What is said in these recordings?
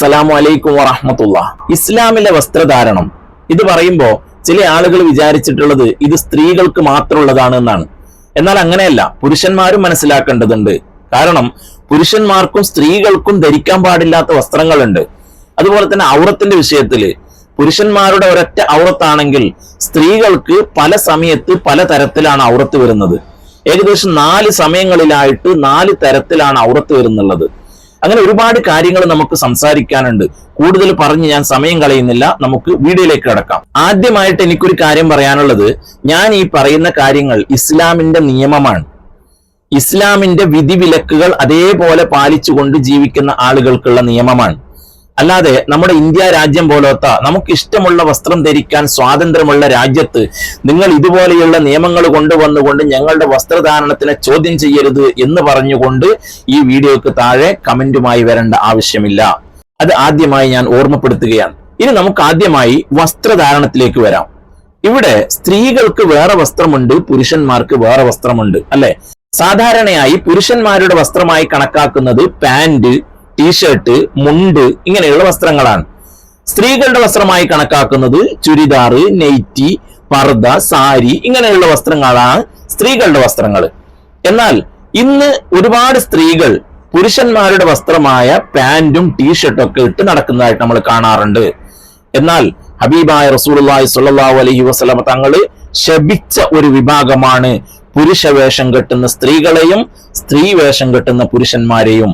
അസ്സലാമു അലൈക്കും വറഹമത്തുള്ള. ഇസ്ലാമിലെ വസ്ത്രധാരണം. ഇത് പറയുമ്പോൾ ചില ആളുകൾ വിചാരിച്ചിട്ടുള്ളത് ഇത് സ്ത്രീകൾക്ക് മാത്രമുള്ളതാണ് എന്നാണ്. എന്നാൽ അങ്ങനെയല്ല പുരുഷന്മാരും മനസ്സിലാക്കേണ്ടതുണ്ട്. കാരണം പുരുഷന്മാർക്കും സ്ത്രീകൾക്കും ധരിക്കാൻ പാടില്ലാത്ത വസ്ത്രങ്ങളുണ്ട്. അതുപോലെ തന്നെ ഔറത്തിന്റെ വിഷയത്തിൽ പുരുഷന്മാരുടെ ഒരൊറ്റ ഔറത്താണെങ്കിൽ സ്ത്രീകൾക്ക് പല സമയത്ത് പല തരത്തിലാണ് ഔറത്ത് വരുന്നത്. ഏകദേശം നാല് സമയങ്ങളിലായിട്ട് നാല് തരത്തിലാണ് ഔറത്ത് വരുന്നുള്ളത്. അങ്ങനെ ഒരുപാട് കാര്യങ്ങൾ നമുക്ക് സംസാരിക്കാനുണ്ട്. കൂടുതൽ പറഞ്ഞ് ഞാൻ സമയം കളയുന്നില്ല. നമുക്ക് വീഡിയോയിലേക്ക് കടക്കാം. ആദ്യമായിട്ട് എനിക്കൊരു കാര്യം പറയാനുള്ളത് ഞാൻ ഈ പറയുന്ന കാര്യങ്ങൾ ഇസ്ലാമിന്റെ നിയമമാണ്. ഇസ്ലാമിന്റെ വിധിവിലക്കുകൾ അതേപോലെ പാലിച്ചുകൊണ്ട് ജീവിക്കുന്ന ആളുകൾക്കുള്ള നിയമമാണ്. അല്ലാതെ നമ്മുടെ ഇന്ത്യ രാജ്യം പോലത്ത നമുക്ക് ഇഷ്ടമുള്ള വസ്ത്രം ധരിക്കാൻ സ്വാതന്ത്ര്യമുള്ള രാജ്യത്ത് നിങ്ങൾ ഇതുപോലെയുള്ള നിയമങ്ങൾ കൊണ്ടുവന്നുകൊണ്ട് ഞങ്ങളുടെ വസ്ത്രധാരണത്തിനെ ചോദ്യം ചെയ്യരുത് എന്ന് പറഞ്ഞുകൊണ്ട് ഈ വീഡിയോക്ക് താഴെ കമന്റുമായി വരേണ്ട ആവശ്യമില്ല. അത് ആദ്യമായി ഞാൻ ഓർമ്മപ്പെടുത്തുകയാണ്. ഇനി നമുക്ക് ആദ്യമായി വസ്ത്രധാരണത്തിലേക്ക് വരാം. ഇവിടെ സ്ത്രീകൾക്ക് വേറെ വസ്ത്രമുണ്ട് പുരുഷന്മാർക്ക് വേറെ വസ്ത്രമുണ്ട് അല്ലെ? സാധാരണയായി പുരുഷന്മാരുടെ വസ്ത്രമായി കണക്കാക്കുന്നത് പാന്റ് ടീഷർട്ട് മുണ്ട് ഇങ്ങനെയുള്ള വസ്ത്രങ്ങളാണ്. സ്ത്രീകളുടെ വസ്ത്രമായി കണക്കാക്കുന്നത് ചുരിദാറ് നെയ്റ്റി പർദ സാരി ഇങ്ങനെയുള്ള വസ്ത്രങ്ങളാണ് സ്ത്രീകളുടെ വസ്ത്രങ്ങൾ എന്നാൽ ഇന്ന് ഒരുപാട് സ്ത്രീകൾ പുരുഷന്മാരുടെ വസ്ത്രമായ പാന്റും ടീഷർട്ടും ഒക്കെ ഇട്ട് നടക്കുന്നതായിട്ട് നമ്മൾ കാണാറുണ്ട്. എന്നാൽ ഹബീബായ റസൂലുള്ളാഹി സ്വല്ലല്ലാഹു അലഹി വസ്ലമ തങ്ങൾ ശപിച്ച ഒരു വിഭാഗമാണ് പുരുഷ വേഷം കെട്ടുന്ന സ്ത്രീകളെയും സ്ത്രീ വേഷം കെട്ടുന്ന പുരുഷന്മാരെയും.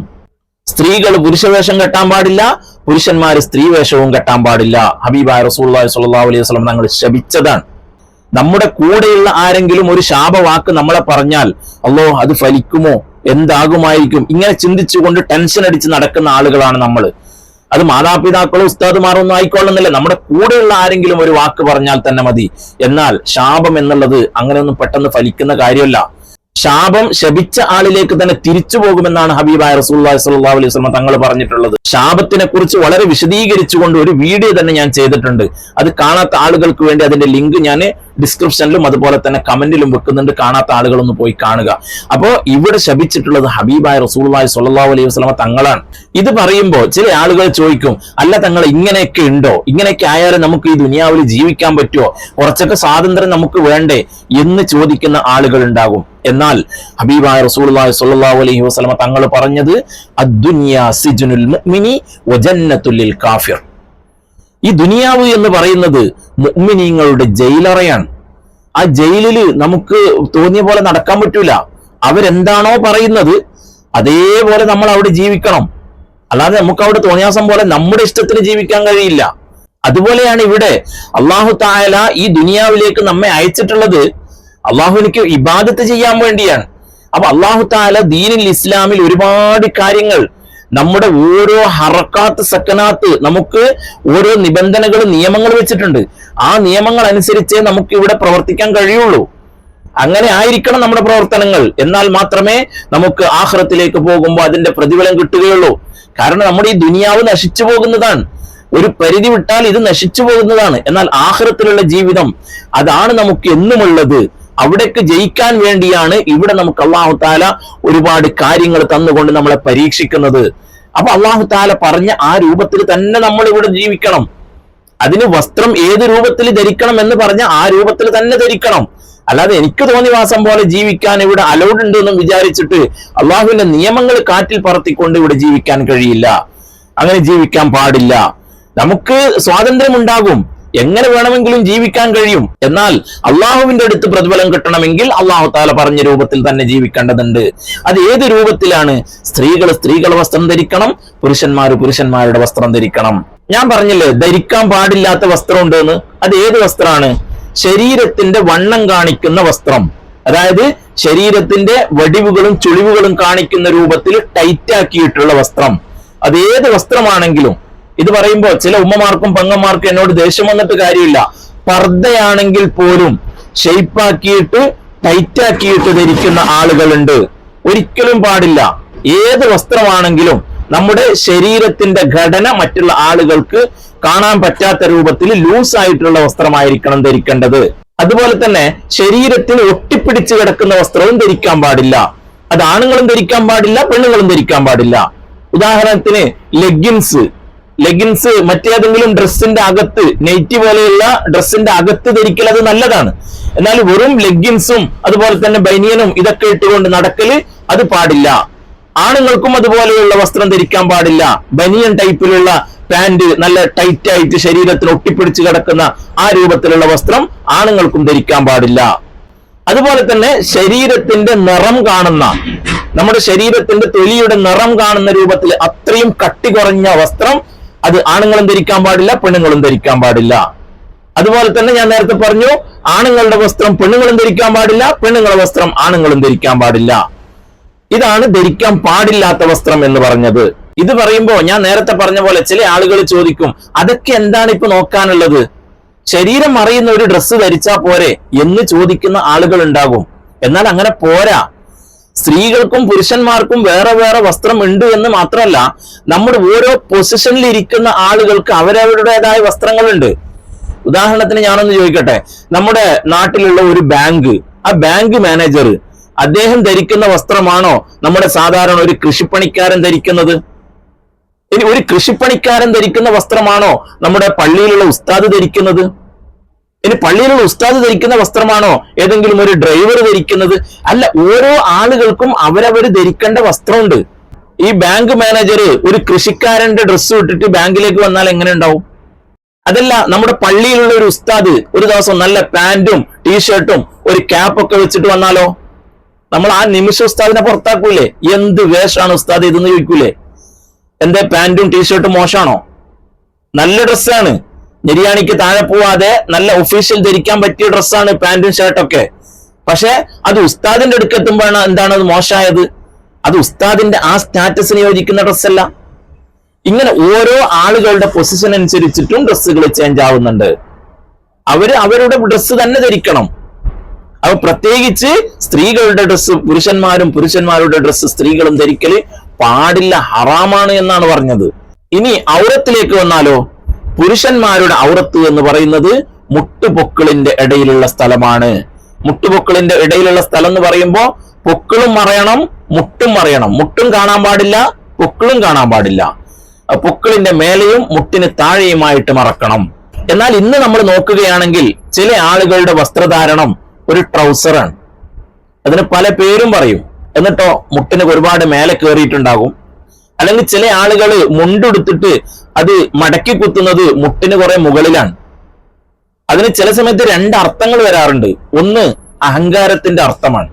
സ്ത്രീകൾ പുരുഷവേഷം കെട്ടാൻ പാടില്ല പുരുഷന്മാർ സ്ത്രീ വേഷവും കെട്ടാൻ പാടില്ല. ഹബീബായ റസൂള്ളി സ്വല്ലല്ലാഹു അലൈഹി വസല്ലം തങ്ങൾ ശപിച്ചതാണ്. നമ്മുടെ കൂടെയുള്ള ആരെങ്കിലും ഒരു ശാപവാക്ക് നമ്മളെ പറഞ്ഞാൽ അല്ലോ അത് ഫലിക്കുമോ? എന്താകുമായിരിക്കും? ഇങ്ങനെ ചിന്തിച്ചുകൊണ്ട് ടെൻഷൻ അടിച്ച് നടക്കുന്ന ആളുകളാണ് നമ്മൾ അത് മാതാപിതാക്കളോ ഉസ്താദുമാരോ ഒന്നും ആയിക്കൊള്ളുന്നില്ല. നമ്മുടെ കൂടെയുള്ള ആരെങ്കിലും ഒരു വാക്ക് പറഞ്ഞാൽ തന്നെ മതി. എന്നാൽ ശാപം എന്നുള്ളത് അങ്ങനെയൊന്നും പെട്ടെന്ന് ഫലിക്കുന്ന കാര്യമല്ല. ശാപം ശപിച്ച ആളിലേക്ക് തന്നെ തിരിച്ചു പോകുമെന്നാണ് ഹബീബായ റസൂല്ലാഹി സ്വല്ലാ അലൈഹി തങ്ങൾ പറഞ്ഞിട്ടുള്ളത്. ശാപത്തിനെ കുറിച്ച് വളരെ വിശദീകരിച്ചുകൊണ്ട് ഒരു വീഡിയോ തന്നെ ഞാൻ ചെയ്തിട്ടുണ്ട്. അത് കാണാത്ത ആളുകൾക്ക് വേണ്ടി അതിന്റെ ലിങ്ക് ഞാൻ ഡിസ്ക്രിപ്ഷനിലും അതുപോലെ തന്നെ കമന്റിലും വെക്കുന്നുണ്ട്. കാണാത്ത ആളുകളൊന്ന് പോയി കാണുക. അപ്പോ ഇവിടെ ശപിച്ചിട്ടുള്ളത് ഹബീബായ റസൂല്ലാഹി സ്വല്ലല്ലാഹു അലൈഹി വസ്ലമ തങ്ങളാണ്. ഇത് പറയുമ്പോൾ ചില ആളുകൾ ചോദിക്കും അല്ല തങ്ങൾ ഇങ്ങനെയൊക്കെ ഉണ്ടോ? ഇങ്ങനെയൊക്കെ ആയാലും നമുക്ക് ഈ ദുനിയാവിൽ ജീവിക്കാൻ പറ്റുമോ? കുറച്ചൊക്കെ സ്വാതന്ത്ര്യം നമുക്ക് വേണ്ടേ? എന്ന് ചോദിക്കുന്ന ആളുകൾ ഉണ്ടാകും. എന്നാൽ ഹബീബായ റസൂലുള്ളാഹി സ്വല്ലല്ലാഹു അലൈഹി വസല്ലമ തങ്ങൾ പറഞ്ഞത് അദ്ദുനിയ സിജ്നുൽ മുഅ്മിനി കാഫിർ ഈ ദുനിയാവ് എന്ന് പറയുന്നത് മുഗ്മിനീങ്ങളുടെ ജയിലറയാണ്. ആ ജയിലിൽ നമുക്ക് തോന്നിയ പോലെ നടക്കാൻ പറ്റൂല. അവരെന്താണോ പറയുന്നത് അതേപോലെ നമ്മൾ അവിടെ ജീവിക്കണം. അല്ലാതെ നമുക്ക് അവിടെ തോന്നിയാസം പോലെ നമ്മുടെ ഇഷ്ടത്തിന് ജീവിക്കാൻ കഴിയില്ല. അതുപോലെയാണ് ഇവിടെ അള്ളാഹു തായാല ഈ ദുനിയാവിലേക്ക് നമ്മെ അയച്ചിട്ടുള്ളത് അള്ളാഹുവിനിക്ക് ഇബാദത്ത് ചെയ്യാൻ വേണ്ടിയാണ്. അപ്പൊ അള്ളാഹു താല ദീനിൽ ഇസ്ലാമിൽ ഒരുപാട് കാര്യങ്ങൾ നമ്മുടെ ഓരോ ഹറക്കാത്ത് സക്കനാത്ത് നമുക്ക് ഓരോ നിബന്ധനകളും നിയമങ്ങൾ വെച്ചിട്ടുണ്ട്. ആ നിയമങ്ങൾ അനുസരിച്ച് നമുക്ക് ഇവിടെ പ്രവർത്തിക്കാൻ കഴിയുള്ളൂ. അങ്ങനെ ആയിരിക്കണം നമ്മുടെ പ്രവർത്തനങ്ങൾ. എന്നാൽ മാത്രമേ നമുക്ക് ആഹ്റത്തിലേക്ക് പോകുമ്പോൾ അതിന്റെ പ്രതിഫലം കിട്ടുകയുള്ളൂ. കാരണം നമ്മുടെ ഈ ദുനിയാവ് നശിച്ചു പോകുന്നതാണ്. ഒരു പരിധി വിട്ടാൽ ഇത് നശിച്ചു പോകുന്നതാണ്. എന്നാൽ ആഹ്റത്തിലുള്ള ജീവിതം അതാണ് നമുക്ക് എന്നുമുള്ളത്. അവിടേക്ക് ജയിക്കാൻ വേണ്ടിയാണ് ഇവിടെ നമുക്ക് അള്ളാഹു താല ഒരുപാട് കാര്യങ്ങൾ തന്നുകൊണ്ട് നമ്മളെ പരീക്ഷിക്കുന്നത്. അപ്പൊ അള്ളാഹു താല പറഞ്ഞ ആ രൂപത്തിൽ തന്നെ നമ്മൾ ഇവിടെ ജീവിക്കണം. അതിന് വസ്ത്രം ഏത് രൂപത്തിൽ ധരിക്കണം എന്ന് പറഞ്ഞ ആ രൂപത്തിൽ തന്നെ ധരിക്കണം. അല്ലാതെ എനിക്ക് തോന്നിയ വാസം പോലെ ജീവിക്കാൻ ഇവിടെ അലൗഡ് ഉണ്ട് എന്നും വിചാരിച്ചിട്ട് അള്ളാഹുവിന്റെ നിയമങ്ങൾ കാറ്റിൽ പറത്തിക്കൊണ്ട് ഇവിടെ ജീവിക്കാൻ കഴിയില്ല. അങ്ങനെ ജീവിക്കാൻ പാടില്ല. നമുക്ക് സ്വാതന്ത്ര്യം ഉണ്ടാകും എങ്ങനെ വേണമെങ്കിലും ജീവിക്കാൻ കഴിയും? എന്നാൽ അള്ളാഹുവിന്റെ അടുത്ത് പ്രതിഫലം കിട്ടണമെങ്കിൽ അള്ളാഹു താല പറഞ്ഞ രൂപത്തിൽ തന്നെ ജീവിക്കേണ്ടതുണ്ട്. അത് ഏത് രൂപത്തിലാണ്? സ്ത്രീകൾ സ്ത്രീകളുടെ വസ്ത്രം ധരിക്കണം പുരുഷന്മാർ പുരുഷന്മാരുടെ വസ്ത്രം ധരിക്കണം. ഞാൻ പറഞ്ഞില്ലേ ധരിക്കാൻ പാടില്ലാത്ത വസ്ത്രം ഉണ്ടെന്ന് അത് ഏത് വസ്ത്രമാണ്? ശരീരത്തിന്റെ വണ്ണം കാണിക്കുന്ന വസ്ത്രം. അതായത് ശരീരത്തിന്റെ വടിവുകളും ചുളിവുകളും കാണിക്കുന്ന രൂപത്തിൽ ടൈറ്റാക്കിയിട്ടുള്ള വസ്ത്രം. അത് ഏത് വസ്ത്രമാണെങ്കിലും ഇത് പറയുമ്പോൾ ചില ഉമ്മമാർക്കും പെങ്ങന്മാർക്കും എന്നോട് ദേഷ്യം വന്നിട്ട് കാര്യമില്ല. പർദ്ദയാണെങ്കിൽ പോലും ഷെയ്പ്പാക്കിയിട്ട് ടൈറ്റാക്കിയിട്ട് ധരിക്കുന്ന ആളുകളുണ്ട്. ഒരിക്കലും പാടില്ല. ഏത് വസ്ത്രമാണെങ്കിലും നമ്മുടെ ശരീരത്തിന്റെ ഘടന മറ്റുള്ള ആളുകൾക്ക് കാണാൻ പറ്റാത്ത രൂപത്തിൽ ലൂസ് ആയിട്ടുള്ള വസ്ത്രമായിരിക്കണം ധരിക്കേണ്ടത്. അതുപോലെ തന്നെ ശരീരത്തിൽ ഒട്ടിപ്പിടിച്ച് കിടക്കുന്ന വസ്ത്രവും ധരിക്കാൻ പാടില്ല. അത് ആണുങ്ങളും ധരിക്കാൻ പാടില്ല പെണ്ണുങ്ങളും ധരിക്കാൻ പാടില്ല. ഉദാഹരണത്തിന് ലെഗിൻസ് ലെഗിൻസ് മറ്റേതെങ്കിലും ഡ്രസ്സിന്റെ അകത്ത് നെയ്റ്റ് പോലെയുള്ള ഡ്രസ്സിന്റെ അകത്ത് ധരിക്കൽ അത് നല്ലതാണ്. എന്നാൽ വെറും ലെഗിൻസും അതുപോലെ തന്നെ ബനിയനും ഇതൊക്കെ ഇട്ടുകൊണ്ട് നടക്കൽ അത് പാടില്ല. ആണുങ്ങൾക്കും അതുപോലെയുള്ള വസ്ത്രം ധരിക്കാൻ പാടില്ല. ബനിയൻ ടൈപ്പിലുള്ള പാന്റ് നല്ല ടൈറ്റ് ആയിട്ട് ശരീരത്തിൽ ഒട്ടിപ്പിടിച്ച് കിടക്കുന്ന ആ രൂപത്തിലുള്ള വസ്ത്രം ആണുങ്ങൾക്കും ധരിക്കാൻ പാടില്ല. അതുപോലെ തന്നെ ശരീരത്തിന്റെ നിറം കാണുന്ന നമ്മുടെ ശരീരത്തിന്റെ തൊലിയുടെ നിറം കാണുന്ന രൂപത്തിൽ അത്രയും കട്ടി കുറഞ്ഞ വസ്ത്രം അത് ആണുങ്ങളും ധരിക്കാൻ പാടില്ല പെണ്ണുങ്ങളും ധരിക്കാൻ പാടില്ല. അതുപോലെ തന്നെ ഞാൻ നേരത്തെ പറഞ്ഞു ആണുങ്ങളുടെ വസ്ത്രം പെണ്ണുങ്ങളും ധരിക്കാൻ പാടില്ല പെണ്ണുങ്ങളുടെ വസ്ത്രം ആണുങ്ങളും ധരിക്കാൻ പാടില്ല. ഇതാണ് ധരിക്കാൻ പാടില്ലാത്ത വസ്ത്രം എന്ന് പറഞ്ഞത്. ഇത് പറയുമ്പോൾ ഞാൻ നേരത്തെ പറഞ്ഞ പോലെ ചില ആളുകൾ ചോദിക്കും അതൊക്കെ എന്താണ് ഇപ്പൊ നോക്കാനുള്ളത്? ശരീരം മറയുന്ന ഒരു ഡ്രസ്സ് ധരിച്ചാ പോരെ എന്ന് ചോദിക്കുന്ന ആളുകൾ ഉണ്ടാകും. എന്നാൽ അങ്ങനെ പോരാ. സ്ത്രീകൾക്കും പുരുഷന്മാർക്കും വേറെ വേറെ വസ്ത്രം ഉണ്ട് എന്ന് മാത്രമല്ല നമ്മുടെ ഓരോ പൊസിഷനിൽ ഇരിക്കുന്ന ആളുകൾക്ക് അവരവരുടേതായ വസ്ത്രങ്ങളുണ്ട്. ഉദാഹരണത്തിന് ഞാനൊന്ന് ചോദിക്കട്ടെ. നമ്മുടെ നാട്ടിലുള്ള ഒരു ബാങ്ക് ആ ബാങ്ക് മാനേജർ അദ്ദേഹം ധരിക്കുന്ന വസ്ത്രമാണോ? നമ്മുടെ സാധാരണ ഒരു കൃഷിപ്പണിക്കാരൻ ധരിക്കുന്നത്? ഇനി ഒരു കൃഷിപ്പണിക്കാരൻ ധരിക്കുന്ന വസ്ത്രമാണോ നമ്മുടെ പള്ളിയിലുള്ള ഉസ്താദ് ധരിക്കുന്നത്? ഇനി പള്ളിയിലുള്ള ഉസ്താദ് ധരിക്കുന്ന വസ്ത്രമാണോ? ഏതെങ്കിലും ഒരു ഡ്രൈവർ ധരിക്കുന്നത്? അല്ല ഓരോ ആളുകൾക്കും അവരവർ ധരിക്കേണ്ട വസ്ത്രമുണ്ട്. ഈ ബാങ്ക് മാനേജർ ഒരു കൃഷിക്കാരന്റെ ഡ്രസ്സ് ഇട്ടിട്ട് ബാങ്കിലേക്ക് വന്നാൽ എങ്ങനെ ഉണ്ടാവും? അതല്ല നമ്മുടെ പള്ളിയിലുള്ള ഒരു ഉസ്താദ് ഒരു ദിവസം നല്ല പാന്റും ടീഷർട്ടും ഒരു ക്യാപ്പൊക്കെ വെച്ചിട്ട് വന്നാലോ? നമ്മൾ ആ നിമിഷ ഉസ്താദിനെ പുറത്താക്കൂലേ? എന്ത് വേഷാണ് ഉസ്താദ് ഇതെന്ന് ചോദിക്കൂലേ? എന്റെ പാന്റും ടീഷർട്ടും മോശമാണോ നല്ല ഡ്രസ്സാണ് നിര്യാണിക്ക് താഴെ പോവാതെ നല്ല ഒഫീഷ്യൽ ധരിക്കാൻ പറ്റിയ ഡ്രസ്സാണ് പാന്റും ഷർട്ടൊക്കെ പക്ഷെ അത് ഉസ്താദിന്റെ അടുക്കെത്തുമ്പോഴാണ് എന്താണ് അത് മോശമായത്? അത് ഉസ്താദിന്റെ ആ സ്റ്റാറ്റസിന് യോജിക്കുന്ന ഡ്രസ്സല്ല ഇങ്ങനെ ഓരോ ആളുകളുടെ പൊസിഷൻ അനുസരിച്ചിട്ടും ഡ്രസ്സുകൾ ചേഞ്ച് ആവുന്നുണ്ട്. അവർ അവരുടെ ഡ്രസ്സ് തന്നെ ധരിക്കണം. അവ പ്രത്യേകിച്ച് സ്ത്രീകളുടെ ഡ്രസ്സ് പുരുഷന്മാരും പുരുഷന്മാരുടെ ഡ്രസ്സ് സ്ത്രീകളും ധരിക്കൽ പാടില്ല ഹറാമാണ് എന്നാണ് പറഞ്ഞത്. ഇനി ഔറത്തിലേക്ക് വന്നാലോ? പുരുഷന്മാരുടെ ഔറത്ത് എന്ന് പറയുന്നത് മുട്ടുപൊക്കിളിന്റെ ഇടയിലുള്ള സ്ഥലമാണ്. മുട്ടുപൊക്കിളിന്റെ ഇടയിലുള്ള സ്ഥലം എന്ന് പറയുമ്പോൾ പൊക്കിളും മറയണം മുട്ടും മറയണം. മുട്ടും കാണാൻ പാടില്ല പൊക്കിളും കാണാൻ പാടില്ല. പൊക്കിളിന്റെ മേലെയും മുട്ടിന് താഴെയുമായിട്ട് മറക്കണം. എന്നാൽ ഇന്ന് നമ്മൾ നോക്കുകയാണെങ്കിൽ ചില ആളുകളുടെ വസ്ത്രധാരണം ഒരു ട്രൗസറാണ്. അതിന് പല പേരും പറയും. എന്നിട്ടോ മുട്ടിന് ഒരുപാട് മേലെ കയറിയിട്ടുണ്ടാകും. അല്ലെങ്കിൽ ചില ആളുകൾ മുണ്ടെടുത്തിട്ട് അത് മടക്കി കുത്തുന്നത് മുട്ടിന് കുറെ മുകളിലാണ്. അതിന് ചില സമയത്ത് രണ്ട് അർത്ഥങ്ങൾ വരാറുണ്ട്. ഒന്ന് അഹങ്കാരത്തിന്റെ അർത്ഥമാണ്.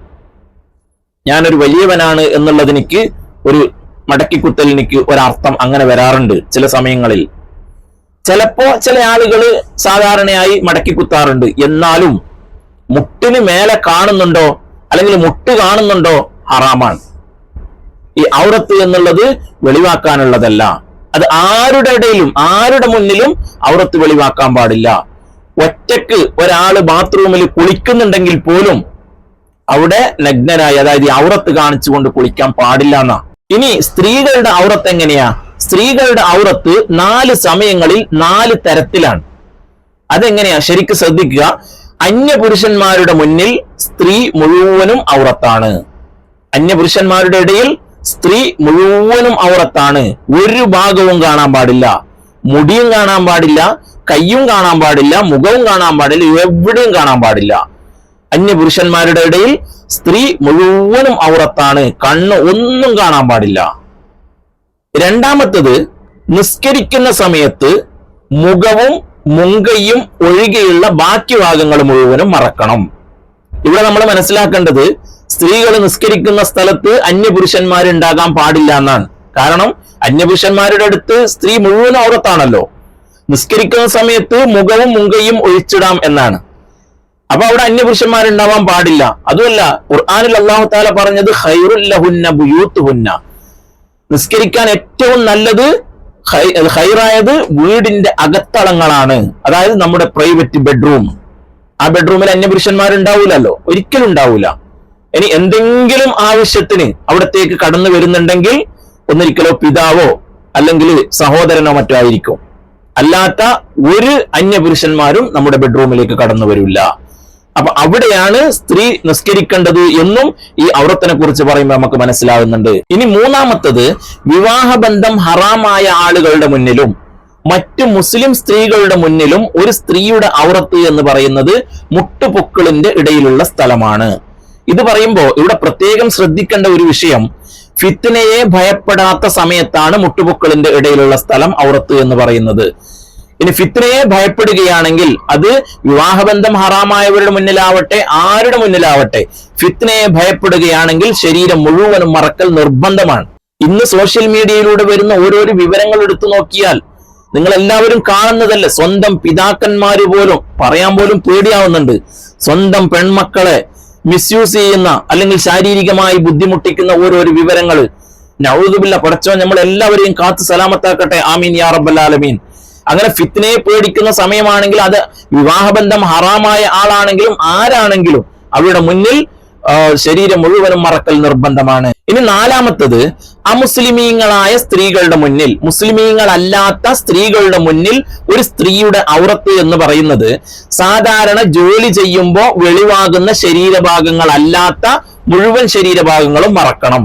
ഞാനൊരു വലിയവനാണ് എന്നുള്ളതിനിക്ക് ഒരു മടക്കിക്കുത്തലിനിക്ക് ഒരർത്ഥം അങ്ങനെ വരാറുണ്ട് ചില സമയങ്ങളിൽ. ചിലപ്പോ ചില ആളുകൾ സാധാരണയായി മടക്കിക്കുത്താറുണ്ട് എന്നാലും മുട്ടിന് മേലെ കാണുന്നുണ്ടോ അല്ലെങ്കിൽ മുട്ട് കാണുന്നുണ്ടോ ഹറാമാണ്. ഈ ഔറത്ത് എന്നുള്ളത് വെളിവാക്കാനുള്ളതല്ല. അത് ആരുടെ ഇടയിലും ആരുടെ മുന്നിലും ഔറത്ത് വെളിവാക്കാൻ പാടില്ല. ഒറ്റയ്ക്ക് ഒരാൾ ബാത്റൂമിൽ കുളിക്കുന്നുണ്ടെങ്കിൽ പോലും അവിടെ നഗ്നരായി അതായത് ഈ ഔറത്ത് കാണിച്ചുകൊണ്ട് കുളിക്കാൻ പാടില്ല എന്നാ. ഇനി സ്ത്രീകളുടെ ഔറത്ത് എങ്ങനെയാ? സ്ത്രീകളുടെ ഔറത്ത് നാല് സമയങ്ങളിൽ നാല് തരത്തിലാണ്. അതെങ്ങനെയാ? ശരിക്കും ശ്രദ്ധിക്കുക. അന്യപുരുഷന്മാരുടെ മുന്നിൽ സ്ത്രീ മുഴുവനും ഔറത്താണ്. അന്യപുരുഷന്മാരുടെ ഇടയിൽ സ്ത്രീ മുഴുവനും ഔറത്താണ്. ഒരു ഭാഗവും കാണാൻ പാടില്ല. മുടിയും കാണാൻ പാടില്ല കയ്യും കാണാൻ പാടില്ല മുഖവും കാണാൻ പാടില്ല എവിടെയും കാണാൻ പാടില്ല. അന്യ പുരുഷന്മാരുടെ ഇടയിൽ സ്ത്രീ മുഴുവനും ഔറത്താണ്. കണ്ണ് ഒന്നും കാണാൻ പാടില്ല. രണ്ടാമത്തത് നിസ്കരിക്കുന്ന സമയത്ത് മുഖവും മുങ്കയും ഒഴികെയുള്ള ബാക്കി ഭാഗങ്ങൾ മുഴുവനും മറക്കണം. ഇവിടെ നമ്മൾ മനസ്സിലാക്കേണ്ടത് സ്ത്രീകൾ നിസ്കരിക്കുന്ന സ്ഥലത്ത് അന്യപുരുഷന്മാരുണ്ടാകാൻ പാടില്ല എന്നാണ്. കാരണം അന്യപുരുഷന്മാരുടെ അടുത്ത് സ്ത്രീ മുഴുവൻ ഔറത്താണല്ലോ. നിസ്കരിക്കുന്ന സമയത്ത് മുഖവും മുങ്കയും ഒഴിച്ചിടാം എന്നാണ്. അപ്പൊ അവിടെ അന്യപുരുഷന്മാരുണ്ടാവാൻ പാടില്ല. അതുമല്ല ഖുർആാനിൽ അള്ളാഹു താല പറഞ്ഞത് ഹൈറുല്ലഹുന്ന ബുയൂത്തുഹുന്ന. നിസ്കരിക്കാൻ ഏറ്റവും നല്ലത് ഹൈറായത് വീടിന്റെ അകത്തളങ്ങളാണ്. അതായത് നമ്മുടെ പ്രൈവറ്റ് ബെഡ്റൂം ആ ബെഡ്റൂമിൽ അന്യപുരുഷന്മാരുണ്ടാവൂലല്ലോ. ഒരിക്കലും ഉണ്ടാവൂല. ഇനി എന്തെങ്കിലും ആവശ്യത്തിന് അവിടത്തേക്ക് കടന്നു വരുന്നുണ്ടെങ്കിൽ ഒന്നിരിക്കലോ പിതാവോ അല്ലെങ്കിൽ സഹോദരനോ മറ്റോ ആയിരിക്കും. അല്ലാത്ത ഒരു അന്യപുരുഷന്മാരും നമ്മുടെ ബെഡ്റൂമിലേക്ക് കടന്നു വരില്ല. അപ്പൊ അവിടെയാണ് സ്ത്രീ നിസ്കരിക്കേണ്ടത് എന്നും ഈ ഔറത്തിനെ കുറിച്ച് പറയുമ്പോൾ നമുക്ക് മനസ്സിലാവുന്നുണ്ട്. ഇനി മൂന്നാമത്തത് വിവാഹബന്ധം ഹറാമായ ആളുകളുടെ മുന്നിലും മറ്റ് മുസ്ലിം സ്ത്രീകളുടെ മുന്നിലും ഒരു സ്ത്രീയുടെ ഔറത്ത് എന്ന് പറയുന്നത് മുട്ടുപൊക്കിളിന്റെ ഇടയിലുള്ള സ്ഥലമാണ്. ഇത് പറയുമ്പോൾ ഇവിടെ പ്രത്യേകം ശ്രദ്ധിക്കേണ്ട ഒരു വിഷയം ഫിത്തിനയെ ഭയപ്പെടാത്ത സമയത്താണ് മുട്ടുപൊക്കളിന്റെ ഇടയിലുള്ള സ്ഥലം ഔറത്ത് എന്ന് പറയുന്നത്. ഇനി ഫിത്തിനയെ ഭയപ്പെടുകയാണെങ്കിൽ അത് വിവാഹബന്ധം ഹറാമായവരുടെ മുന്നിലാവട്ടെ ആരുടെ മുന്നിലാവട്ടെ ഫിത്തിനയെ ഭയപ്പെടുകയാണെങ്കിൽ ശരീരം മുഴുവനും മറക്കൽ നിർബന്ധമാണ്. ഇന്ന് സോഷ്യൽ മീഡിയയിലൂടെ വരുന്ന ഓരോരോ വിവരങ്ങൾ എടുത്തു നോക്കിയാൽ നിങ്ങൾ എല്ലാവരും കാണുന്നതല്ലേ സ്വന്തം പിതാക്കന്മാര് പോലും പറയാൻ പോലും പേടിയാവുന്നുണ്ട്. സ്വന്തം പെൺമക്കളെ മിസ്യൂസ് ചെയ്യുന്ന അല്ലെങ്കിൽ ശാരീരികമായി ബുദ്ധിമുട്ടിക്കുന്ന ഓരോ വിവരങ്ങൾ. നൗദുബില്ല പടച്ചോ നമ്മൾ എല്ലാവരെയും കാത്ത് സലാമത്താക്കട്ടെ. ആമീൻ യാ റബ്ബൽ ആലമീൻ. അങ്ങനെ ഫിത്തിനയെ പേടിക്കുന്ന സമയമാണെങ്കിൽ അത് വിവാഹബന്ധം ഹറാമായ ആളാണെങ്കിലും ആരാണെങ്കിലും അവരുടെ മുന്നിൽ ശരീരം മുഴുവനും മറക്കൽ നിർബന്ധമാണ്. ഇനി നാലാമത്തത് അമുസ്ലിമീങ്ങളായ സ്ത്രീകളുടെ മുന്നിൽ മുസ്ലിമീങ്ങളല്ലാത്ത സ്ത്രീകളുടെ മുന്നിൽ ഒരു സ്ത്രീയുടെ ഔറത്ത് എന്ന് പറയുന്നത് സാധാരണ ജോലി ചെയ്യുമ്പോൾ വെളിവാകുന്ന ശരീരഭാഗങ്ങളല്ലാത്ത മുഴുവൻ ശരീരഭാഗങ്ങളും മറക്കണം.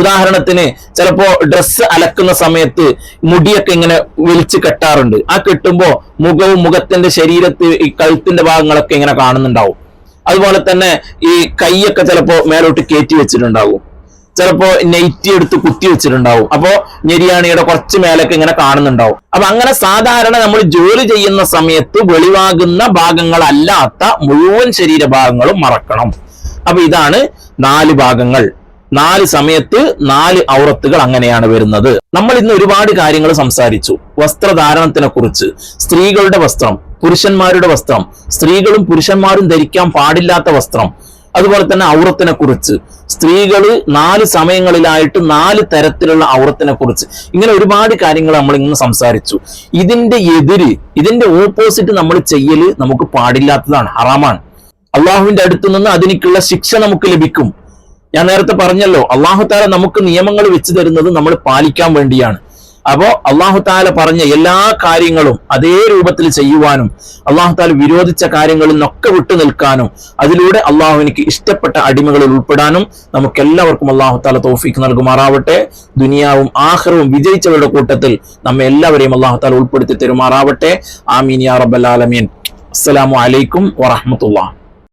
ഉദാഹരണത്തിന് ചിലപ്പോ ഡ്രസ്സ് അലക്കുന്ന സമയത്ത് മുടിയൊക്കെ ഇങ്ങനെ വലിച്ചു കെട്ടാറുണ്ട്. ആ കെട്ടുമ്പോ മുഖവും മുഖത്തിന്റെ ശരീരത്തിൽ ഈ കഴുത്തിന്റെ ഭാഗങ്ങളൊക്കെ ഇങ്ങനെ കാണുന്നുണ്ടാവും. അതുപോലെ തന്നെ ഈ കൈയൊക്കെ ചിലപ്പോ മേലോട്ട് കയറ്റി വെച്ചിട്ടുണ്ടാവും ചിലപ്പോ നെയ്റ്റി എടുത്ത് കുത്തി വെച്ചിട്ടുണ്ടാവും അപ്പോ ഞെരിയാണിയുടെ കുറച്ച് മേലൊക്കെ ഇങ്ങനെ കാണുന്നുണ്ടാവും അപ്പൊ അങ്ങനെ സാധാരണ നമ്മൾ ജോലി ചെയ്യുന്ന സമയത്ത് വെളിവാകുന്ന ഭാഗങ്ങളല്ലാത്ത മുഴുവൻ ശരീരഭാഗങ്ങളും മറക്കണം. അപ്പൊ ഇതാണ് നാല് ഭാഗങ്ങൾ. നാല് സമയത്ത് നാല് ഔറത്തുകൾ അങ്ങനെയാണ് വരുന്നത്. നമ്മൾ ഇന്ന് ഒരുപാട് കാര്യങ്ങൾ സംസാരിച്ചു. വസ്ത്രധാരണത്തിനെ കുറിച്ച് സ്ത്രീകളുടെ വസ്ത്രം പുരുഷന്മാരുടെ വസ്ത്രം. സ്ത്രീകളും പുരുഷന്മാരും ധരിക്കാൻ പാടില്ലാത്ത വസ്ത്രം. അതുപോലെ തന്നെ ഔറത്തിനെ കുറിച്ച്. സ്ത്രീകൾ നാല് സമയങ്ങളിലായിട്ട് നാല് തരത്തിലുള്ള ഔറത്തിനെ കുറിച്ച്. ഇങ്ങനെ ഒരുപാട് കാര്യങ്ങൾ നമ്മൾ ഇന്ന് സംസാരിച്ചു. ഇതിന്റെ എതിര് ഇതിന്റെ ഓപ്പോസിറ്റ് നമ്മൾ ചെയ്യൽ നമുക്ക് പാടില്ലാത്തതാണ് ഹറാമാണ്. അള്ളാഹുവിന്റെ അടുത്തു നിന്ന് അതിനേക്കുള്ള ശിക്ഷ നമുക്ക് ലഭിക്കും. ഞാൻ നേരത്തെ പറഞ്ഞല്ലോ അള്ളാഹു താര നമുക്ക് നിയമങ്ങൾ വെച്ചു തരുന്നത് നമ്മൾ പാലിക്കാൻ വേണ്ടിയാണ്. അപ്പോ അള്ളാഹു താല പറഞ്ഞ എല്ലാ കാര്യങ്ങളും അതേ രൂപത്തിൽ ചെയ്യുവാനും അള്ളാഹു താല വിരോധിച്ച കാര്യങ്ങളിൽ നിന്നൊക്കെ വിട്ടു നിൽക്കാനും അതിലൂടെ അള്ളാഹുവിനിക്ക് ഇഷ്ടപ്പെട്ട അടിമകളിൽ ഉൾപ്പെടാനും നമുക്ക് എല്ലാവർക്കും അള്ളാഹു താല തോഫിക്ക് നൽകുമാറാവട്ടെ. ദുനിയാവും ആഹ്റവും വിജയിച്ചവരുടെ കൂട്ടത്തിൽ നമ്മെ എല്ലാവരെയും അള്ളാഹു താല ഉൾപ്പെടുത്തി തരുമാറാവട്ടെ. ആമീൻ യാ റബ്ബൽ ആലമീൻ. അസ്സലാമു അലൈക്കും വറഹ്മത്തുള്ളാഹി.